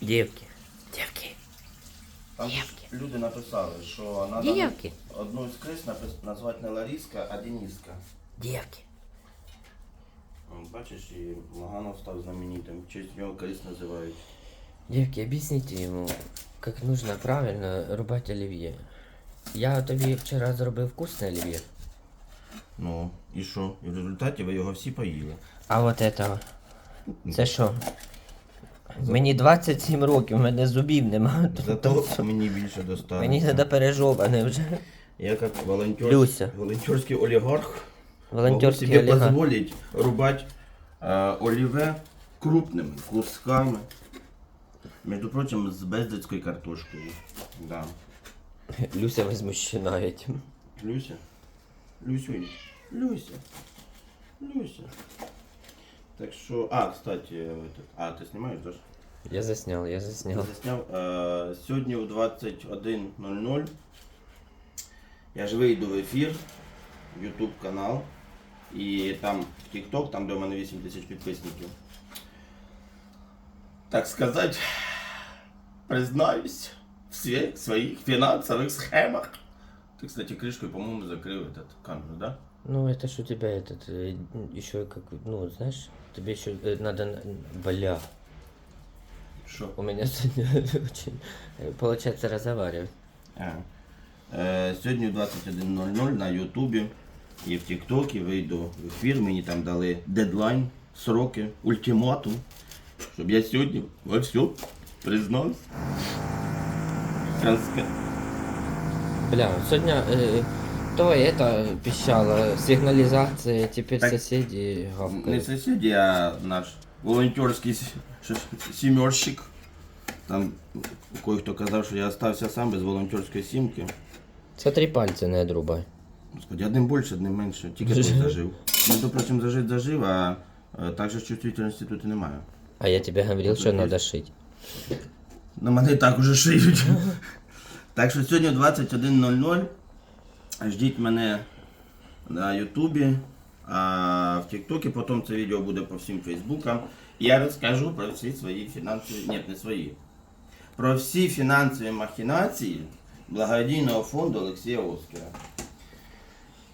Дівки. Дівки. Там ж люди написали, що треба Дівки. одну з крис напис- назвати не Ларіска, а Дениска. Дівки. М, Бачиш, і Маганов став знаменитим. В честь нього крис називають. Девки, объясните ему, как нужно правильно рубать оливье. Я тобі вчора зробив вкусне оливье. Ну, і що? І в результаті ви його всі поїли. А от этого. Це що? Мені 27 років, у мене зубів нема. Зато мені більше достане. Мені треба пережоване вже. Я як волонтер, Люся. волонтерський олігарх Волонтерський могу себе олігарх. позволить рубать э, оліве крупними кусками. Между прочим, з бездицькою картошкою. Да. Люся возмущена этим. Люся? Люсюнь. Люся. Люся. Так що... А, кстати, этот... а, ти знімаєш, Даш? Я заснял, я Я заснял. засняв. Е, сьогодні о 21.00 я ж вийду в ефір, YouTube канал. І там TikTok, там де у мене 8 тисяч підписників. Так сказати, признаюсь в сві- своїх фінансових схемах. Ти, кстати, кришкою, по-моєму, закрив этот камеру, да? Ну, это ж у тебя этот, э, еще как, ну, знаешь, тебе еще э, надо, на- бля, Що? у меня сегодня очень, э, получается разговаривать. А. Е, сьогодні в 21.00 на Ютубі і в Тіктокі вийду в ефір. Мені там дали дедлайн, сроки, ультиматум, щоб я сьогодні во все признався. Конспе- Бля, сегодня э, то это пищало, сигнализация, теперь Так, соседи Не гавкают. сусіді, а наш волонтерський сімерщик. Там кое-хто казав, що я остався сам без волонтерської сімки. Смотри, пальцы не отрубай. Господи, одним більше, одним менше. Тільки той зажив. Ну, то, прочим, зажить зажив, а е, так же чувствительності тут і немає. А я тебе что тут надо шить. На мене і так уже шиють. так що сьогодні в 21.00 ждіть мене на Ютубі, в Тіктокі потім це відео буде по всім Фейсбукам. І я розкажу про всі свої фінансові, ні, не свої. Про всі фінансові махінації благодійного фонду Олексія Оскара.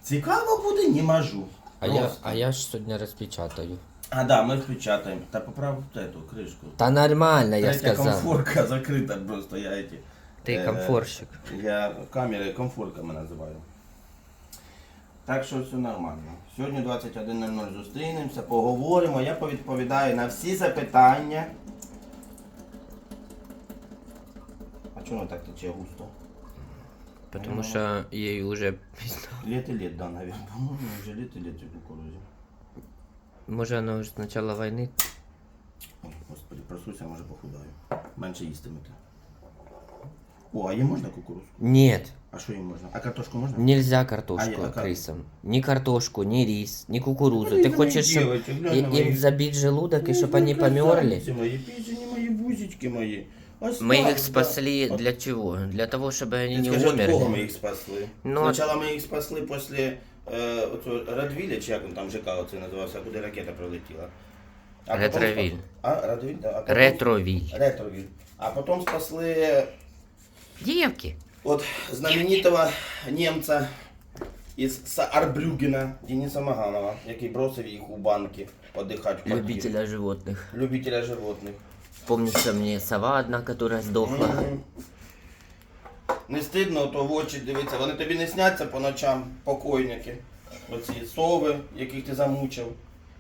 Цікаво буде, не можу. А я, Просто. а я ж сегодня распечатаю. А, да, ми впечатаємо. Та поправ эту кришку. Да нормально, я Третя сказал. комфорка закрита просто, я эти. Ты Э, комфорщик. Я камери комфорками називаю. Так що все нормально. Сьогодні 21.00 зустрінемося, поговоримо, я повідповідаю на всі запитання. А чому так тече густо? Потому что ей уже... Лет і лет, да, наверное. По-моєму, вже лет і лет у кукурузі. Может, она уже с начала войны? Ой, господи, просуся, може похудаю. Менше їстимете. О, а їм можна кукурузку? Нет, А що їм можна? А картошку можна? нельзя картошку А я- а как? крысам. Ни картошку, ни рис, ни кукурузу. Глянь Ты на хочешь, моих чтобы девочек, глянь на им моих. забить желудок и Ну, чтобы они померли? красавицы мои, песни мои, бузечки мои. Оставь, Мы их да. спасли Вот для чего? Для того, чтобы они Ти не скажи, от кого ми умерли. їх спасли? Ну, Спочатку ми їх спасли після е, оцього Радвіля, чи як він там ЖК оце називався, куди ракета прилетіла. А потім Ретровіль. спа- А, Радвіль, да. А потім- Ретровиль. Ретровіль. А потім спасли Девки. от знаменитого німця із Саарбрюгена Дениса Маганова, який бросив їх у банки віддихати в квартирі. Любителя животных. Любителя животних. Помнится мне сова одна, которая сдохла. Мгм. Не стидно, то в очі дивитися. Вони тобі не сняться по ночам, покойники. Оці сови, яких ти замучив.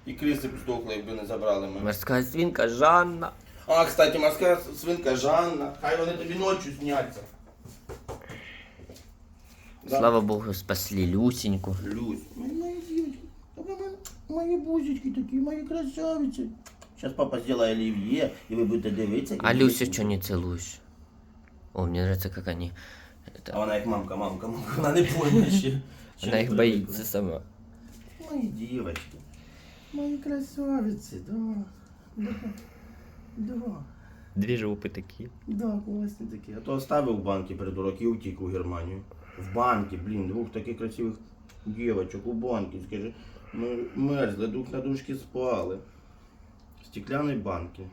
І криси б здохли, якби не забрали мене. Морская свинка Жанна. А, кстати, морська свинка Жанна. Хай вони тобі ночі сняться. Да. Слава богу, спасли Люсеньку. Люсь. Мої, мої дівчатки. а ви мої- Мої бузечки такі, мої красавиці. Зараз папа зробить олів'є, і ви будете дивитися. А і Люсю будете- что не целуешь? О, мне нравится, как они... А Это... вона як мамка, мамка, мамка. Вона не пойме ще. ще Она не их привикла. боится сама. Мои девочки. Мои красавицы, да. Да. Да. Две жопы такие. Да, класні такі. А то оставив в банки придурок і утік у Германію. В банке, блін, двух таких красивих девочек у банки. Скажи, мы мерзли, друг на дружке спали. В стеклянной банке.